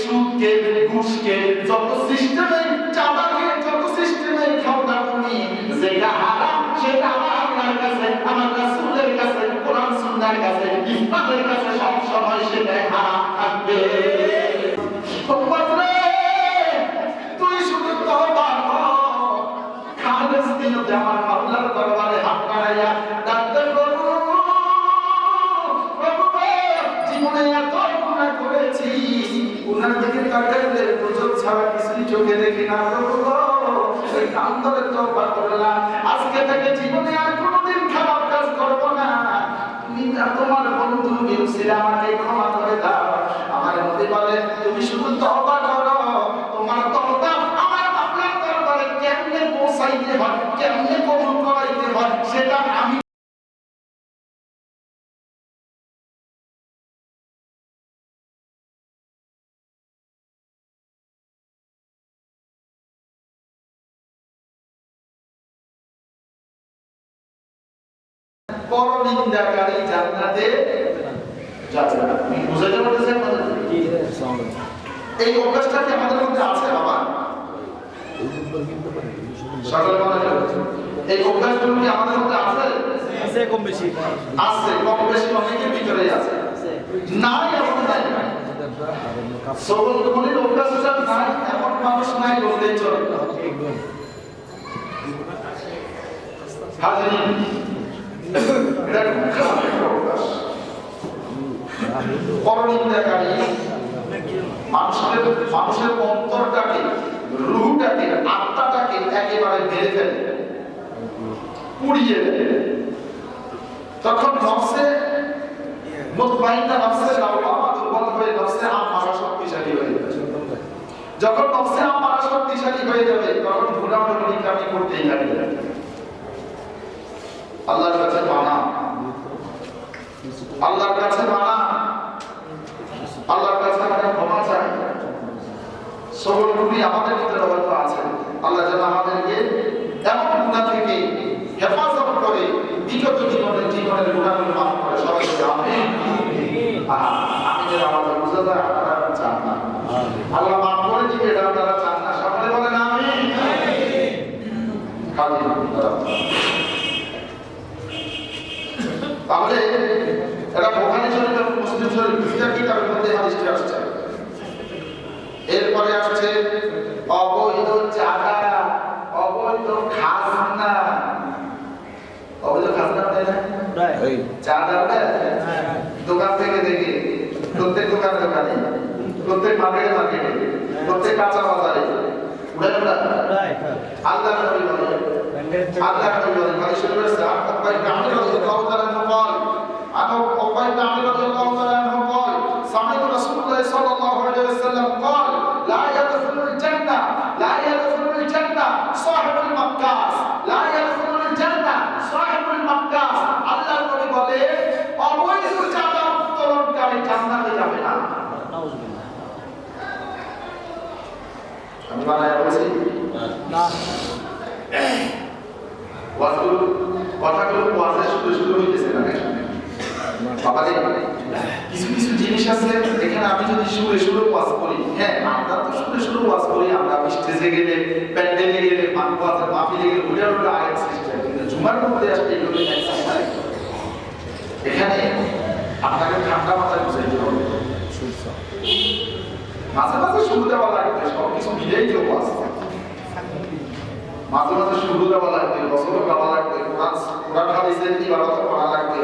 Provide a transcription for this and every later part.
সুদকে ঘুষকে যত না, তোমার বন্ধু মিউসিরা আমাকে ক্ষমা করে দাও। আমার মধ্যে বলে, তুমি শুধু তওবা করো। তোমার তওবা আমার আপনার দরবারে কেমনে পৌঁছাইতে হয়, কেমনে পরনিন্দাকারী জান্নাতে যাবে না বুঝাতে পারতেছেন এই অভ্যাসটা কি আমাদের মধ্যে আছে বাবা। এই অভ্যাসগুলো কি আমাদের মধ্যে আছে? আছে কম বেশি। আছে কম বেশি অনেকের ভিতরেই আছে। নাই এমন নাই। সকল ধরনের অভ্যাসটা নাই এমন মানুষ নাই বললেই চলে। হাজির এটা খুব খারাপ একটা অভ্যাস পরনিন্দাকারী মানুষের মানুষের অন্তরটাকে, রুহটাকে, আত্মাটাকে একেবারে মেরে ফেলে পুড়িয়ে দেয়। তখন নফসে মুতমাইন্না নফসে লাওয়ামা দুর্বল হয়ে নফসে আম্মারা শক্তিশালী হয়ে যখন নফসে আম্মারা শক্তিশালী হয়ে যাবে, তখন গুনাহগুলো কামি করতেই লাগবে। আল্লাহর কাছে মানা। আল্লাহর কাছে মানা। আল্লাহর কাছে আমরা ক্ষমা চাই। সকলগুলি আমাদের ভিতরে হয়তো আছে। আল্লাহ যেন আমাদেরকে এমন গুণা থেকে হেফাজত করে, বিগত জীবনের জীবনের গুণাগুলো মাফ করে সবাই আমি যেন আমাদের বুঝে যায় আপনারা চান না। আল্লাহ মাফ করে দিবে, এটা আপনারা চান না। সকলে বলেন, আমিন। খালি তাহলে এটা বোখারি শরীফ এবং মুসলিম শরীফ দুইটা কিতাবের মধ্যে হাদিসটি আসছে? এরপরে আসছে অবৈধ চাঁদা অবৈধ খাজনা। অবৈধ খাজনা দেয় চাঁদা দোকান থেকে দেখে প্রত্যেক দোকানে দোকানে প্রত্যেক মার্কেটে মার্কেটে প্রত্যেক কাঁচা বাজারে। আল্লাহ নবী বলে। আল্লাহ নবী বলে। মানে শুরু করেছে। আর অব্বাই কামে রাদিয়াল্লাহু তাআলা আনহু বল আনো অব্বাই কামে রাদিয়াল্লাহু তাআলা আনহু বল সামিতু রাসূলুল্লাহ সাল্লাল্লাহু আলাইহি ওয়াসাল্লাম قال لا يدخل الجنة لا يدخل الجنة صاحب المقاس لا يدخل الجنة صاحب المقاس আল্লাহ নবী বলে অবৈধ চাঁদা উত্তোলনকারী জান্নাতে যাবে না নাউজুবিল্লাহ আমি বানায় বলছি না ওয়াজগুলো কথাগুলো ওয়াজে শুরু শুরু হইতেছে না বাবা রে কিছু কিছু জিনিস আছে হ্যাঁ মাঝে মাঝে শুরু দেওয়া লাগবে দেওয়া বছর পড়া লাগবে।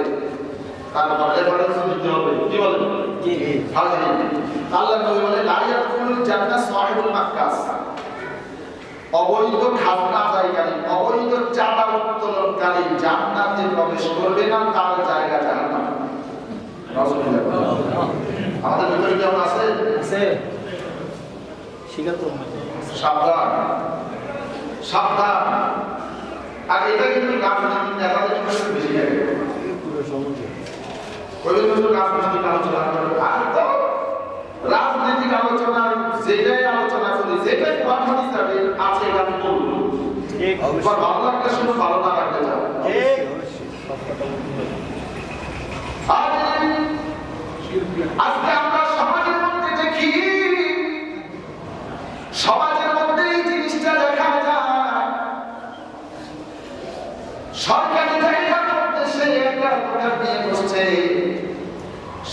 তারপরে রেফারেন্স দিতে হবে। কি বলেন? জি হাজির আল্লাহ নবী বলে লা ইয়াদখুলুল জান্নাহ সাহিবুল মাক্কাস। অবৈধ খাজনা আদায়কারী অবৈধ চাঁদা উত্তোলনকারী জান্নাতে প্রবেশ করবে না তার জায়গা জাহান্নাম। আমাদের ভিতরে কেমন আছে? আছে। সাবধান। সাবধান। আর এটা কিন্তু নেতাদের বেশি লাগে। পুরো রবীন্দ্র রাজনৈতিক আলোচনা করবে আর তো রাজনৈতিক আলোচনা যেটাই আলোচনা করি যেটাই কোরআন হিসাবে আছে এটা আমি আমরা সমাজের মধ্যে দেখি সমাজের মধ্যে জিনিসটা দেখা যায়। সরকারি জায়গার একটা প্রকার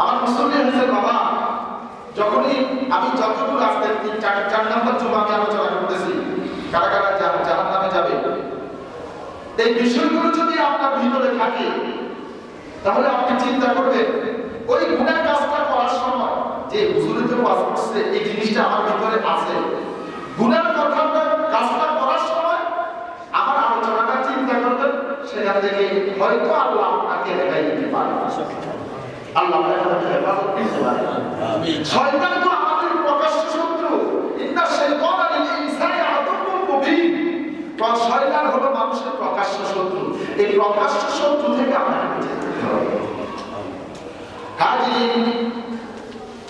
আমার মুসলিম হয়েছে বাবা, যখনই আমি যতটুকু রাস্তায় তিন চার চার নম্বর জমা আমি আলোচনা করতেছি, কারা কারা জাহান নামে যাবে? এই বিষয়গুলো যদি আপনার ভিতরে থাকে, তাহলে আপনি চিন্তা করবেন, ওই গুণের কাজটা করার সময় যে হুজুরের যে ওয়াজ করছে, এই জিনিসটা আমার ভিতরে আছে। গুণের কথাটা কাজটা করার সময় আমার আলোচনাটা চিন্তা করবেন, সেখান থেকে হয়তো আল্লাহ আপনাকে রেখাই দিতে পারে আল্লাহ হেফাজত দিতে পারে। শয়তান তো আমাদের প্রকাশ্য শত্রু। ইন্না শাইতানা লিল ইনসানি আদুউম মুবিন। শয়তান হলো মানুষের প্রকাশ্য শত্রু। এই প্রকাশ্য শত্রু থেকে আমাদের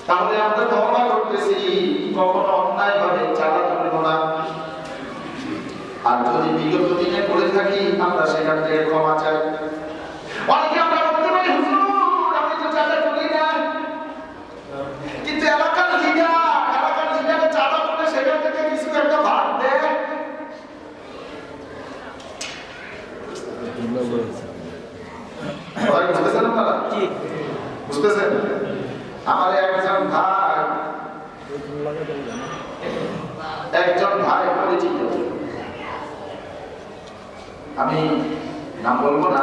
তাহলে আমরা তওবা করতেছি। কখনো অন্যায় ভাবে চালা তুলব না। আর যদি বিগত দিনে করে থাকি আমরা সেখান থেকে ক্ষমা চাই। অনেকে আমরা বলতে পারি হুজুর আমি তো চাঁদা না। কিন্তু এলাকার লিডার এলাকার লিডারে চাঁদা তুলে সেখান থেকে কিছু একটা ভাগ দেয়। বুঝতেছেন আপনারা? বুঝতেছেন? আমার একজন ভাই একজন ভাই পরিচিত। আমি নাম বলব না।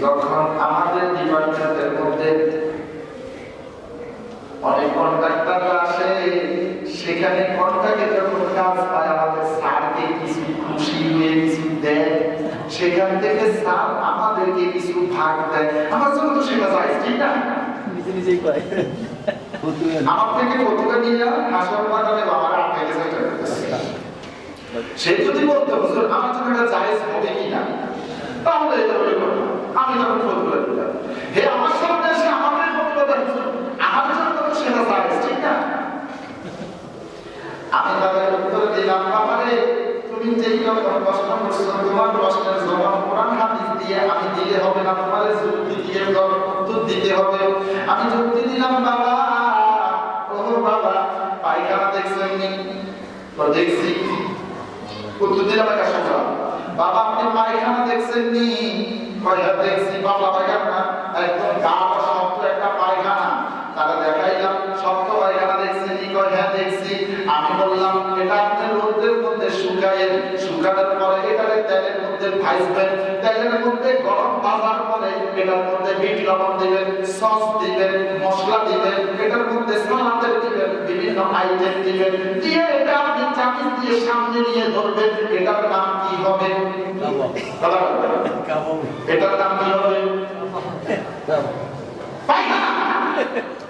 যখন আমাদের ডিপার্টমেন্টের মধ্যে অনেক কন্ট্রাক্টর আসে সেখানে কন্ট্রাক্টে যখন কাজ পায় আমাদের স্যারকে কিছু খুশি হয়ে কিছু দেয় সেখান থেকে স্যার আমাদেরকে কিছু ভাগ দেয়। আমার জন্য তো সেটা যায় ঠিক না? নিজে নিজেই কয়। আমার থেকে কতটা নিয়ে হাসপাতাল বাগানে বাবার আটকে গেছে এটা করতেছে। সে যদি বলতো, হুজুর, আমার জন্য জায়েজ হবে কি না? তাহলে এটা আমি তখন করে দিতাম হে, আমার সামনে এসে প্রতিবাদ হুজুর। আমাদের জন্য তো সেটা জায়েজ, ঠিক না? আমি উত্তর দিলাম, বাবারে, তুমি যেই রকম প্রশ্ন করছ, তোমার প্রশ্নের জবাব কোরআন হাদিস দিয়ে আমি দিলে হবে না যুক্তি দিয়ে উত্তর দিতে হবে। আমি যুক্তি দিলাম, বাবা ও বাবা, পায়খানা দেখছেন নি দেখছি উত্তর একটা শোনা বাবা, আপনি পায়খানা দেখছেন নি কয়টা দেখছি বাবা পায়খানা। একদম গা শক্ত একটা পায়খানা। তারা দেখাইলাম, শক্ত পায়খানা দেখছেন নি হ্যাঁ দেখছি। আমি বললাম, এটা আপনি রোদের মধ্যে শুকায়েন। শুকানোর পরে এটাকে তেলের মধ্যে ভাজবেন তেলের মধ্যে গরম ভাজার পরে এটার মধ্যে বিট লবণ দিবেন সস দিবেন মশলা দিবেন এটার মধ্যে সালাদের দিবেন বিভিন্ন আইটেম দিবেন। দিয়ে এটা আপনি চামিচ দিয়ে সামনে নিয়ে ধরবেন এটার নাম কি হবে। এটার নাম কি হবে?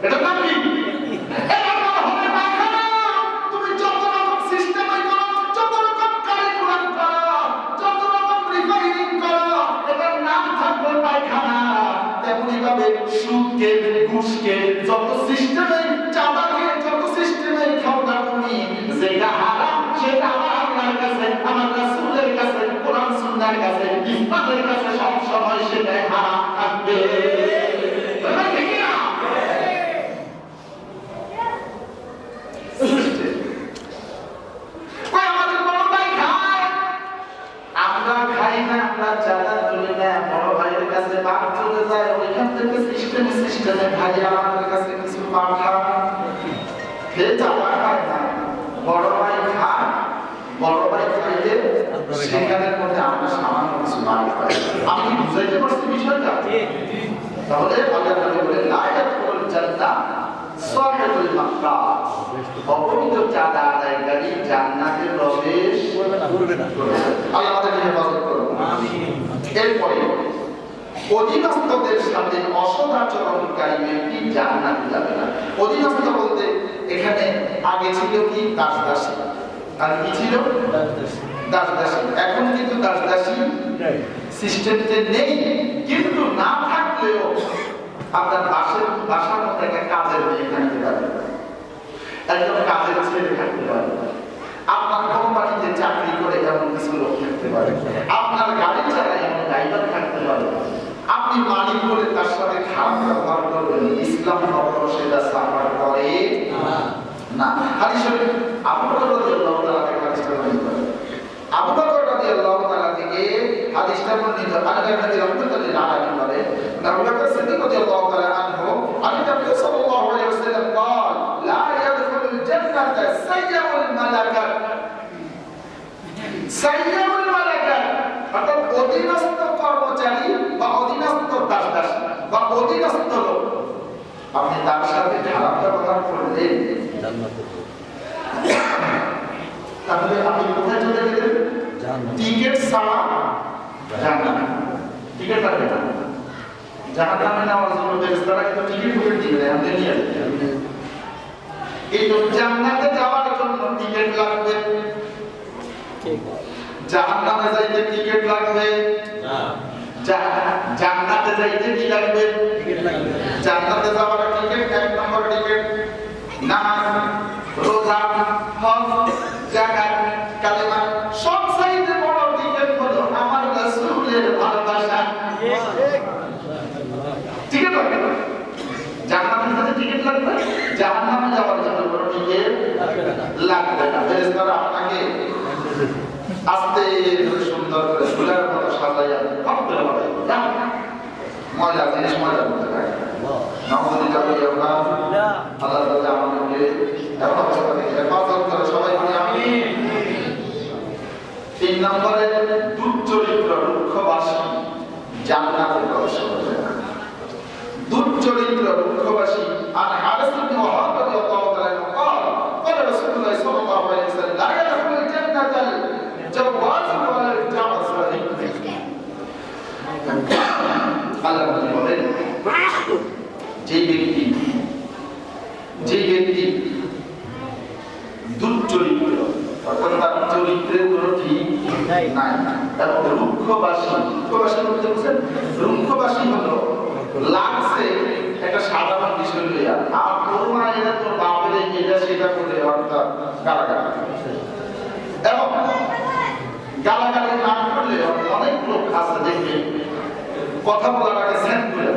এটার নাম কি? সুদকে ঘুষকে যত সিস্টেমে তাহলে আল্লাহ নবী বলেন লা ইয়াদখুলুল জান্নাহ সাবিতুল মাকরাত অপবিত্র চাঁদা আদায়কারী জান্নাতে প্রবেশ করবে না। করবে না। আল্লাহ আমাদেরকে হেফাজত করুন। আমিন। এরপরে অধীনস্থদের সাথে অসদাচরণকারী ব্যক্তি জান্নাতে যাবে না। অধীনস্থ বলতে এখানে আগে ছিল কি? দাস দাসী। আর কি ছিল? দাস দাসী। এখন কিন্তু দাস দাসী সিস্টেমতে নেই কিন্তু না থাকলেও আপনার বাসের বাসার মধ্যে একটা কাজের মেয়ে থাকতে পারে। একজন কাজের ছেলে থাকতে পারে। আপনার কোম্পানিতে চাকরি করে এমন কিছু লোক থাকতে পারে। আপনার গাড়ি চালায় এমন ড্রাইভার থাকতে পারে। আপনি মালিক করে তার সাথে খারাপ ব্যবহার করবেন ইসলাম কখনো সেটা সাফার করে। না। হাদিস শরীফ আবু বকর রাদিয়াল্লাহু তাআলা থেকে হাদিসটা বর্ণিত আবু বকর রাদিয়াল্লাহু তাআলা থেকে হাদিসটা বর্ণিত আল্লাহ নবী রাহমাতুল্লাহি আলাইহি বলে আবু বকর সিদ্দিক রাদিয়াল্লাহু তাআলা আনহু আলী নবী সাল্লাল্লাহু আলাইহি ওয়াসাল্লাম قال لا يدخل الجنة سيء الملكات সাইয়ামুল মালাকাত অর্থাৎ অধীনস্থ কর্মচারী বা অধীনস্থ দাস দাসী বা অধীনস্থ লোক আপনি তার সাথে খারাপ ব্যবহার করলেন তাহলে আপনি কোথায় চলে গেলেন? টিকিট ছাড়া জান্নাত টিকিট লাগবে না। জাহান্নামে নেওয়ার জন্য ফেরেশতারা কিন্তু টিকিট বুকিং দিবে আমাদের নিয়ে এই জান্নাতে যাওয়ার জন্য টিকিট লাগবে। ঠিক। জাহান্নামে যাইতে টিকিট লাগবে। জা- জান্নাতে যাইতে কি লাগবে? লাগবে। জান্নাতে যাওয়ার টিকিট এক নম্বর টিকিট। নামাজ রোজা হজ। জাকাত কালেমা, সব চাইতে বড় টিকিট হলো আমার রাসূলের ভালোবাসা। টিকিট লাগবে না? জান্নাতে যেতে টিকিট লাগবে? জাহান্নামে যাওয়ার জন্য কোনো টিকিট লাগবে না। ফেরেশতারা আপনাকে আস্তে সুন্দর করে ফুলের মতো সাজাইয়া কম করে মজা জিনিস মজা করতে পারে নবদী যাবে আমরা আল্লাহ তাআলা আমাদেরকে এমন অবস্থা থেকে হেফাজত করে সবাই বলি আমি তিন নম্বরে দুর্চরিত্র রুক্ষবাসী জান্নাতে প্রবেশ করবে না দুর্চরিত্র রুক্ষবাসী আর হারিস ইবনে ওয়াহাব রাদিয়াল্লাহু তাআলা قال قال رسول الله صلى الله عليه وسلم لا يدخل الجنة الجواز ولا الجعص আল্লাহ নবী বলেন যে ব্যক্তি যে ব্যক্তি নাই। রুক্ষবাসী রুক্ষবাসী বলতে বুঝছেন রুক্ষবাসী হলো লাগছে একটা সাধারণ বিষয় লইয়া আর তোর মা এটা তোর বাপের এটা সেটা করে অর্থাৎ গালাগালি। এবং গালাগালি না করলে অনেক লোক আছে দেখবে। কথা বলার আগে সেন্ট করে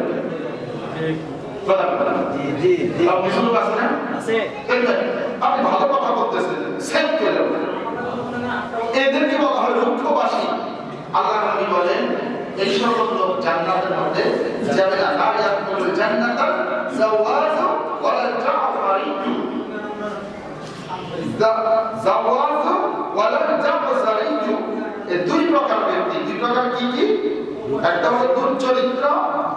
আপনি ভালো কথা বলতেছেন সেন্ট করে। এদেরকে বলা হয় রুক্ষবাসী। আল্লাহ নবী বলেন, এই সকল লোক জান্নাতের মধ্যে যাবে না। লা ইয়াদখুলুল জান্নাতা ওয়ালা জাফারিয়্যু জা- ওয়ালা জাফারিয়্যু এই দুই প্রকার ব্যক্তি। দুই প্রকার কি কি? একটা হলো দুর্চরিত্র,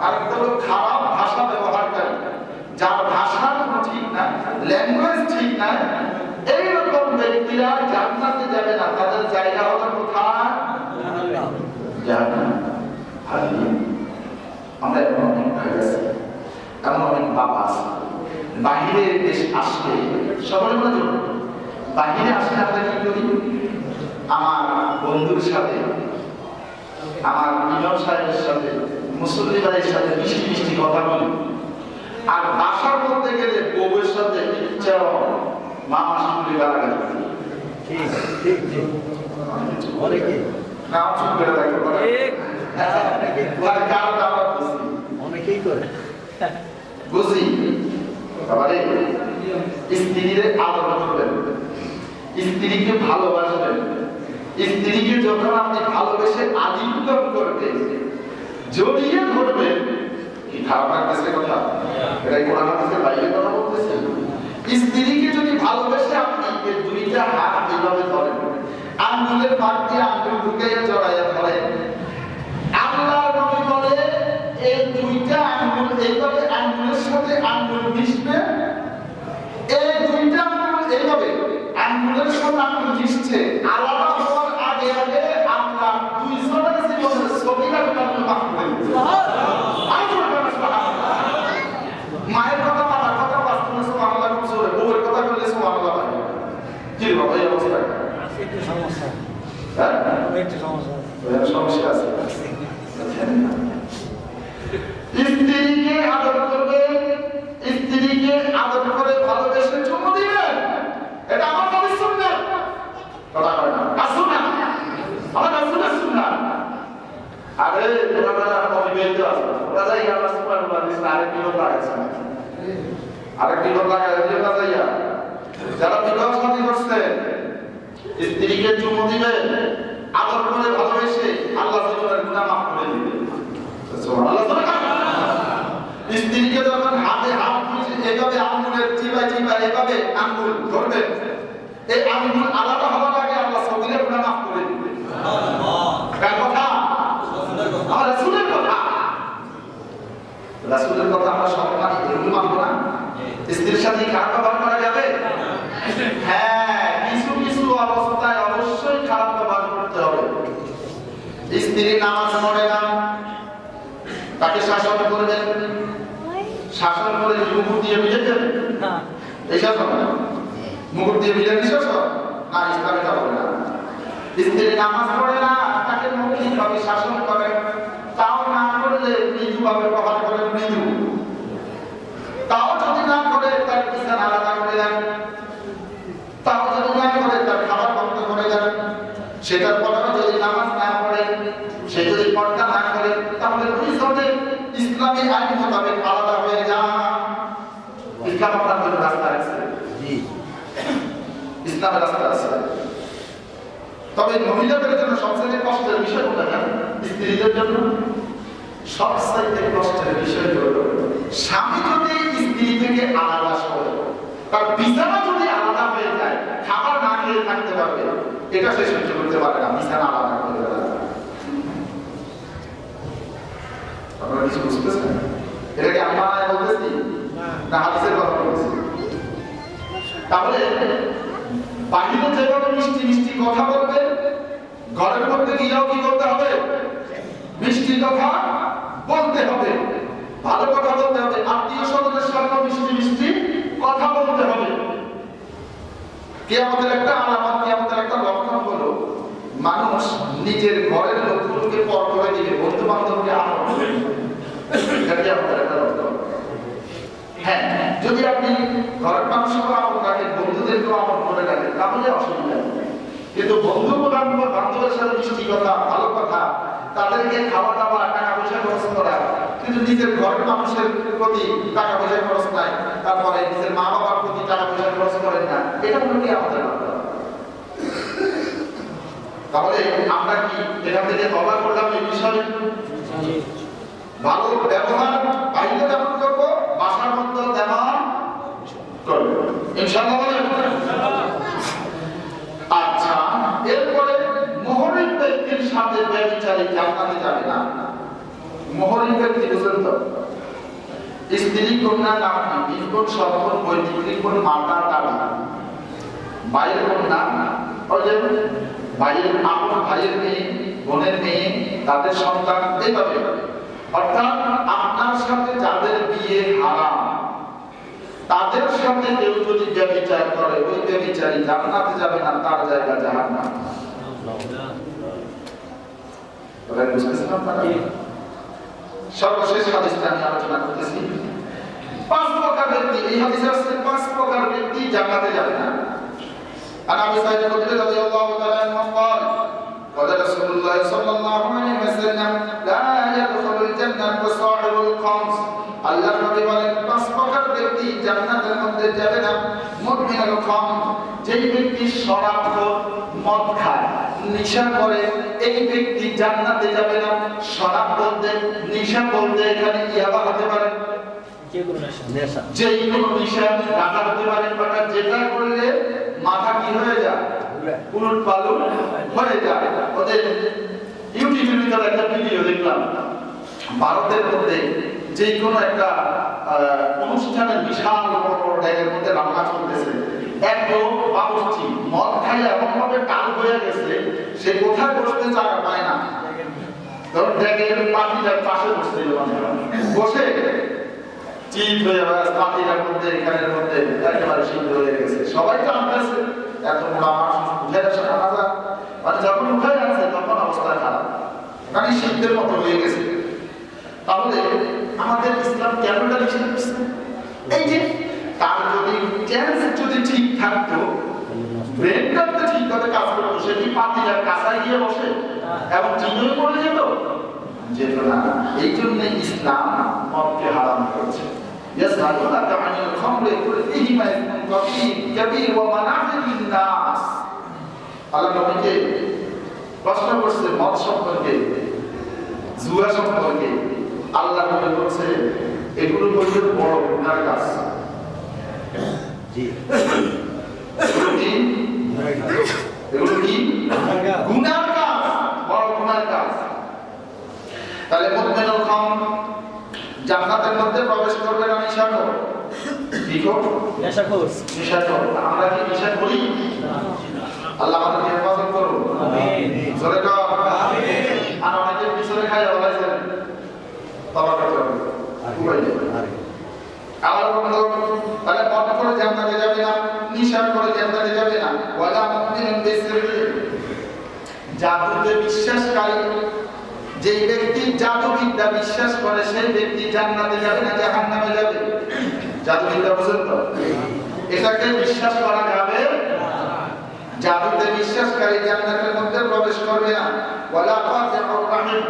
আর হলো খারাপ ভাষা ব্যবহারকারী। যার ভাষা ঠিক না ল্যাঙ্গুয়েজ ঠিক না এইরকম ব্যক্তিরা জান্নাতে যাবে না, তাদের জায়গা হলো কোথায়। আমরা অনেক ভাই আছি এমন অনেক বাবা আছে। বাহিরে দেশ আসলে সকলে মনে বাহিরে আসলে আমরা কি করি? আমার বন্ধুর সাথে, আমার ইমাম সাহেবের সাথে, মুসল্লি ভাইয়ের সাথে মিষ্টি মিষ্টি কথা বলি। আর বাসার মধ্যে গেলে বউয়ের সাথে ইচ্ছা শুনলে গালাগালি করি। ঠিক ঠিক ঠিক অনেকে না চুপ করে থাকতে ঠিক তার স্ত্রীকে ভালোবাসবেন স্ত্রীকে যখন আপনি ভালোবেসে আলিঙ্গন করবেন জড়িয়ে ধরবেন কি খারাপ লাগতেছে কথা এটা কোরআন বাইরে কথা বলতেছে ফাঁক দিয়ে আঙ্গুল ঢুকাইয়া জড়াইয়া ধরে। আল্লাহর নবী বলে এই দুইটা আঙ্গুল এইভাবে আঙ্গুলের সাথে আঙ্গুল মিশবে? এই দুইটা আঙ্গুল এইভাবে আঙ্গুলের সাথে আঙ্গুল মিশছে। আলাদা হওয়ার আগে আগে আমরা দুইজনের জীবনের ছবিটা আমরা মাফ করে দিই। আর জোরে বলেন সুবহানাল্লাহ। মায়ের কথা বাবার কথা বাস্তবে সুবহানাল্লাহ খুব জোরে বউয়ের কথা বললে সুবহানাল্লাহ ভাই কি রে বাবা এই অবস্থা একটু সমস্যা হ্যাঁ একটু সমস্যা ওদের সমস্যা আছে স্ত্রীকে আদর করবে, স্ত্রীকে আদর করে ভালোবেসে চুমু দিবেন এটা আমার নবীর সুন্নাত। কথা কয় না। আর সুন্নাত? আমার রাসূলের সুন্নাত আরে, তোমরা নবী বেঁচে আছো। তোমরা যাই আল্লাহ সুবহানাহু ওয়া তাআলা আরেক বিপদ লাগাইছে। আরেক বিপদ লাগাইছে তোমরা যাইয়া যারা বিবাহ শাদী করছে, স্ত্রীকে চুমু দিবে, আদর করে ভালোবেসে আল্লাহ জীবনের গুনাহ মাফ করে দিবে। সুবহানাল্লাহ স্ত্রীকে যখন হাতে হাত মিশে এভাবে আঙ্গুলের চিবাই চিবাই এভাবে আঙ্গুল ধরবে এই আঙ্গুল আলাদা হওয়ার আগে আল্লাহ সবিলের গুনাহ মাফ করে দিবে কার কথা? আমার রাসূলের কথা। রাসূলের কথা আমরা সব মানি এগুলো মানবো না। স্ত্রীর সাথে খারাপ ব্যবহার করা যাবে? হ্যাঁ কিছু কিছু অবস্থায় অবশ্যই খারাপ ব্যবহার করতে হবে। স্ত্রী নামাজ পড়ে না তাকে শাসন করবেন শাসন করে কি মুকুট দিয়ে মিলে করেন তাও যদি তার বিছানা আলাদা করে দেন। তাও তার খাবার যদি নামাজ না পড়ে, সে যদি পর্দা করে, তাহলে দুই ইসলামী আইন মোতাবেক আলাদা হয়ে যান। ইসলাম আপনার জন্য রাস্তা আছে জি ইসলামের রাস্তা আছে। তবে মহিলাদের জন্য সবচেয়ে কষ্টের বিষয় কোনটা জানেন স্ত্রীদের জন্য সবচাইতে কষ্টের বিষয় হলো, স্বামী যদি স্ত্রী থেকে আলাদা সরে, তার বিছানা যদি আলাদা হয়ে যায়, খাবার না খেয়ে থাকতে পারবে, এটা সে সহ্য করতে পারে না, বিছানা আলাদা করে আপনারা কিছু বুঝতেছেন? এটা কি আমি বলতেছি? না, হাদিসের কথা বলতেছি। তাহলে বাহিরে যেভাবে মিষ্টি মিষ্টি কথা বলবে, ঘরের মধ্যে গিয়েও কি করতে হবে? মিষ্টি কথা বলতে হবে। ভালো কথা বলতে হবে। আত্মীয় স্বজনের সাথে মিষ্টি মিষ্টি কথা বলতে হবে। কেয়ামতের একটা আলামত, কেয়ামতের একটা লক্ষণ হলো, মানুষ নিজের ঘরের লোকগুলোকে পর করে দিবে বন্ধু বান্ধবকে আমল করবে। হ্যাঁ যদি আপনি ঘরের মানুষকে বন্ধুদেরকেও আমল করে রাখেন তাহলে অসুবিধা নেই। কিন্তু বন্ধু বান্ধব বান্ধবের সাথে মিষ্টি কথা, ভালো কথা, তাদেরকে খাওয়া দাওয়া টাকা পয়সা খরচ করা, কিন্তু নিজের ঘরের মানুষের প্রতি টাকা পয়সা খরচ নাই, তারপরে নিজের মা বাবার প্রতি টাকা পয়সা খরচ করেন না, এটা কি আমাদের তাহলে আমরা কি এখান থেকে তবা করলাম এই বিষয়ে? ভালো ব্যবহার বাইরে যেমন করব, বাসার মধ্যে তেমন করব। ইনশাআল্লাহ বলেন? আচ্ছা এরপরে ব্যক্তির সাথে ব্যবচারী যাবে না। ব্যক্তি বুঝলেন তো? স্ত্রী কন্যা বৈদিক গুণ মাতা দাবি ভাইয়ের কন্যা ওই যে ভাইয়ের আপন ভাইয়ের মেয়ে, বোনের মেয়ে, তাদের সন্তান এইভাবে অর্থাৎ আপনার সাথে যাদের বিয়ে হারাম তাদের সাথে কেউ যদি ব্যবচার করে ওই ব্যবচারী জান্নাতে যাবে না তার জায়গা জাহান্নাম এবার বুঝতেছেন আপনারা সর্বশেষ হাদিসটা আমি আলোচনা করতেছি পাঁচ প্রকার ব্যক্তি এই হাদিসে আসছে পাঁচ প্রকার ব্যক্তি জান্নাতে যাবে না عن ابي سعيد الخدري رضي الله تعالى عنه قال قال رسول الله صلى الله عليه وسلم لا يدخل الجنة صاحب الخمس আল্লাহ নবী বলেন পাঁচ প্রকার ব্যক্তি জান্নাতের মধ্যে যাবে না। মুদমিনুল খাম যেই ব্যক্তি শরাব মদ খায় নিশা করে এই ব্যক্তি জান্নাতে যাবে না। শরাব বলতে নিশা বলতে এখানে ইয়াবা হতে পারে। যে কোনো নেশা? নেশা। যে কোনো নিশা গাঁজা হতে পারে বাট যেটা করলে মাথা কি হয়ে যায়? উলট পালট হয়ে যায়। ওদের ইউটিউবের ভিতরে একটা ভিডিও দেখলাম। ভারতের মধ্যে যে কোনো একটা আহ, অনুষ্ঠানের বিশাল বড় বড় ড্যাগের মধ্যে রান্না চলতেছে একদম বাবুর্চি খাই এমন ভাবে টাল হয়ে গেছে, সে কোথায় বসতে জায়গা পায় না। ধর ড্যাগের পাখিটার পাশে বসতে বসে? চিপ হয়ে পাখিটার মধ্যে, এখানের মধ্যে একেবারে সিদ্ধ হয়ে গেছে। সবাই এত বড় আমার উঠে যায় মানে যখন উঠে যাচ্ছে তখন অবস্থা খারাপ। মানে সিদ্ধের মতো হয়ে গেছে। তাহলে আমাদের ইসলাম কেন এই যে, তার যদি যদি ঠিক থাকতো ব্রেনটা তো ঠিকভাবে কাজ করে বসে কি পাতিলার কাঁচায় গিয়ে বসে এবং চিহ্ন পড়ে যেত যেত না এই জন্য ইসলাম মদকে হারাম করেছে يسألونك عن الخمر قل فيهما إثم كبير كبير ومنافع للناس আল্লাহ নবীকে প্রশ্ন করছে মদ সম্পর্কে জুয়া সম্পর্কে আল্লাহ নবী বলছে এগুলো বলতে বড় গুনার কাজ জি এগুলো কি গুনার কাজ বড় গুনার কাজ তাহলে মুমিনুল খাম জান্নাতের মধ্যে প্রবেশ করবে না নিশাখোর কি নেশা কোর্স নিশাখোর আমরা কি নিশা করি আল্লাহ আমাদেরকে হেফাজত করুন। আমিন। জোরে আর অনেকে পিছনে খাই বলাইছেন তবা করতে হবে উপায় নেই। আমার তাহলে মদ করে জান্নাতে যাবে না নিশা করে জান্নাতে যাবে না, ওয়ালা মুমিনুন বিসিররি জাদুতে বিশ্বাসকারী যে ব্যক্তি জাদুবিদ্যা বিশ্বাস করে, সেই ব্যক্তি জান্নাতে যাবে না জাহান্নামে যাবে? জাদুবিদ্যা বুঝেন তো? এটাকে বিশ্বাস করা যাবে জাদুতে বিশ্বাসকারী জান্নাতের মধ্যে প্রবেশ করবে না। ওয়ালা কাতিউর রাহিম।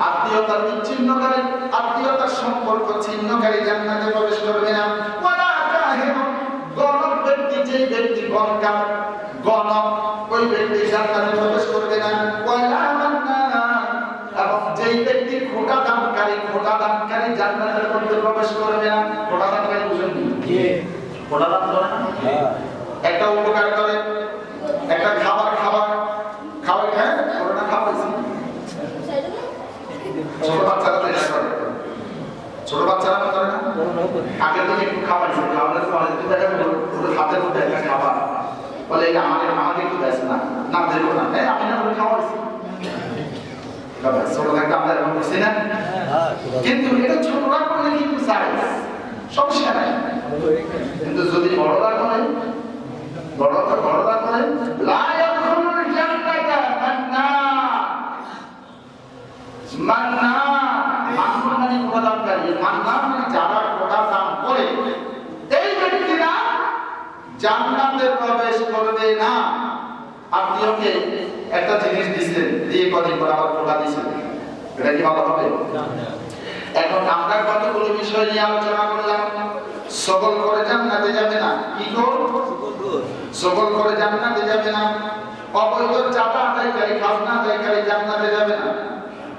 আত্মীয়তার বিচ্ছিন্নকারী, আত্মীয়তার সম্পর্ক ছিন্নকারী জান্নাতে প্রবেশ করবে না। ব্যক্তি যেই ব্যক্তি গণকার, গণক, ওই ব্যক্তি জান্নাতে প্রবেশ করবে না ওয়ালা মান্নান এবং যেই ব্যক্তি খোটা দানকারী খোটা দানকারী জান্নাতের মধ্যে প্রবেশ করবে না খোটা দানকারী বুঝেন জি খোটা দান করে না হ্যাঁ একটা উপকার করে একটা খাবার খাবার খাবার খায় করোনা খাওয়াইছি ছোট বাচ্চারা তো এটা করে ছোট বাচ্চারা তো করে না করোনা করে আগে থেকে একটু খাওয়াইছে খাওয়ানোর পরে যদি দেখা গেল হাতের মধ্যে একটা খাবার। বলে এটা আমাকে আমাকে একটু দেয় না না, দেবো না। হ্যাঁ আমি না করে খাওয়াইছি তবে ছোট থাকতে আমরা এরকম করছি না? কিন্তু এটা ছোটরা করলে কিন্তু সাইজ সমস্যা নাই। কিন্তু যদি বড়রা করে বড়রা বড়রা করে লা জান্নাতা মান্না মান্না মান্না মানে প্রদানকারী মান্না মানে যারা প্রদান করে, এই ব্যক্তিরা জান্নাতে প্রবেশ করবে না। আপনিওকে একটা জিনিস দিচ্ছেন দিয়ে কদিন পর আবার প্রদা দিচ্ছেন এটা কি ভালো হবে? এখন আমরা কতগুলো বিষয় নিয়ে আলোচনা করলাম? সকল করে জান্নাতে যাবে না। কি সকল করে জান্নাতে যাবে না। অবৈধ চাঁদা আদায়কারী, খাজনা আদায়কারী জান্নাতে যাবে না।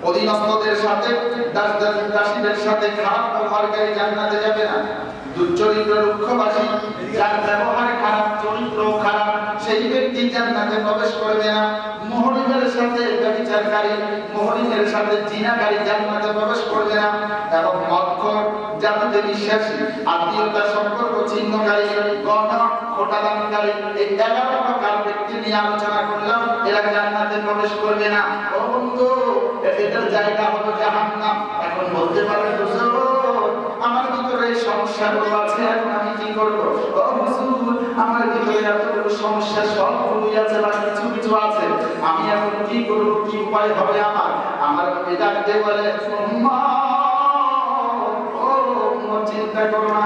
অধীনস্থদের সাথে দাস দাস- দাসীদের সাথে খারাপ ব্যবহারকারী জান্নাতে যাবে না। দুচরিত্র রুক্ষবাসী, যার ব্যবহার খারাপ, চরিত্র খারাপ, সেই ব্যক্তি জান্নাতে প্রবেশ করবে না। মোহরিমের সাথে ব্যভিচারকারী, মোহরিমের সাথে জিনাকারী জান্নাতে প্রবেশ করবে না। এবং মদখর জাতিতে বিশ্বাসী আত্মীয়তা সম্পর্ক ছিন্নকারী গণ খোটাদানকারী এই এগারো প্রকার ব্যক্তি নিয়ে আলোচনা করলাম, এরা জান্নাতে প্রবেশ করবে না। জায়গা হলো জাহান্নাম। এখন বলতে পারেন, হুজুর, আমার ভিতরে আছে, এখন আমি কি করব? ও হুজুর, আমার ভিতরে এতগুলো সমস্যা আছে বা কিছু কিছু আছে। আমি এখন কি করব, কি উপায় হবে আমার? আমার ও চিন্তা করো না।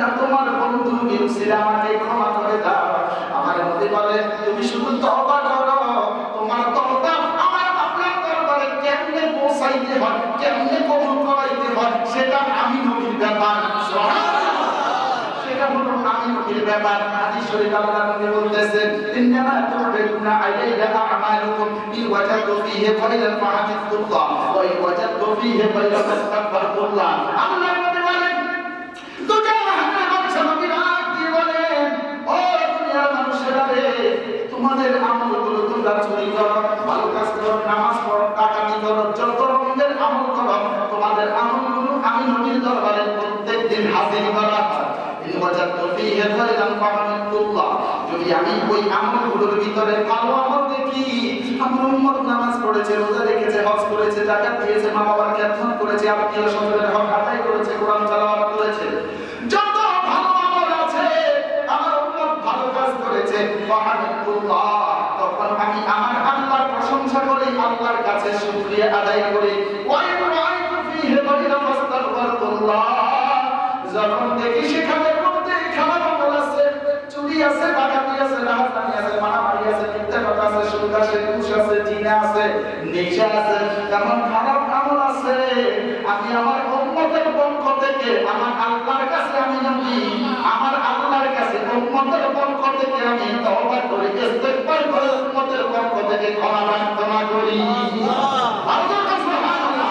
নবীর উসিলা আমাকে ক্ষমা করে দাও। আমার নবী বলে তুমি শুধু তওবা করো। তোমার তওবা আমার আপনার দরবারে কেমনে পৌঁছাইতে হয় কেমনে কবুল করাইতে হয় সেটা আমি নবীর ব্যাপার। সেটা হলো আমি নবীর ব্যাপার। হাদিস শরীফ আল্লাহ নবী বলতেছেন ইন্নামা তুরবিনা আলাইয়া আমালুকুম ইন ওয়াজাদু ফীহি খায়রান ফাহামিদুল্লাহ ওয়া ইন ওয়াজাদু ফীহি খায়রান ফাস্তাগফিরুল্লাহ আল্লাহ তোমাদের আমলগুলো তোমরা চুরি করো, ভালো কাজ করো, নামাজ পড়ো টাকানি করো, যত রকমের আমল করো, তোমাদের আমলগুলো আমি নবীর দরবারে প্রত্যেক দিন হাজির করা যদি আমি ওই আমলগুলোর ভিতরে ভালো আমল দেখি, আমার উম্মত নামাজ পড়েছে, রোজা রেখেছে, হজ করেছে জাকাত দিয়েছে, মা করেছে, আত্মীয় স্বজনের হক আদায় করেছে, কোরআন তেলাওয়াত করেছে যত ভালো আমল আছে আমার উম্মত ভালো কাজ করেছে ফাহামিদুল্লাহ তখন আমি আমার আল্লাহর প্রশংসা করি আল্লাহর কাছে শুকরিয়া আদায় করি। যখন দেখি সেখানে মধ্যে আমল আছে, চুরি আছে আছে আছে, মারামারি আছে কথা আছে, সুদ আছে আছে আছে, নেশা আছে খারাপ আমল আছে। আমি আমার উম্মতের পক্ষ থেকে, আমার আল্লাহর কাছে আমি নবী, আমার আল্লাহর কাছে উম্মতের পক্ষ আমি তওবা করে ইস্তেগফার করে উম্মতের পক্ষ থেকে ক্ষমা প্রার্থনা করি। আল্লাহর সুবহানাল্লাহ।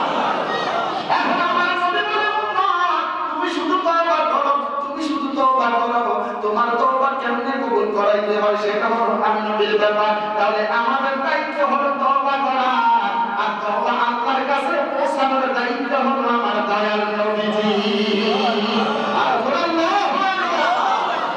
এখন আমার নবী বলে তুমি শুধু তওবা করো তুমি শুধু তওবা করো। তোমার তওবা কেমনে কবুল করাইতে হয় সেটা হলো আমি নবীর ব্যাপার। তাহলে আমাদের দায়িত্ব হলো তওবা করা। আর তওবা আল্লাহর কাছে পৌঁছানোর দায়িত্ব হলো আমার দয়াল নবীজি।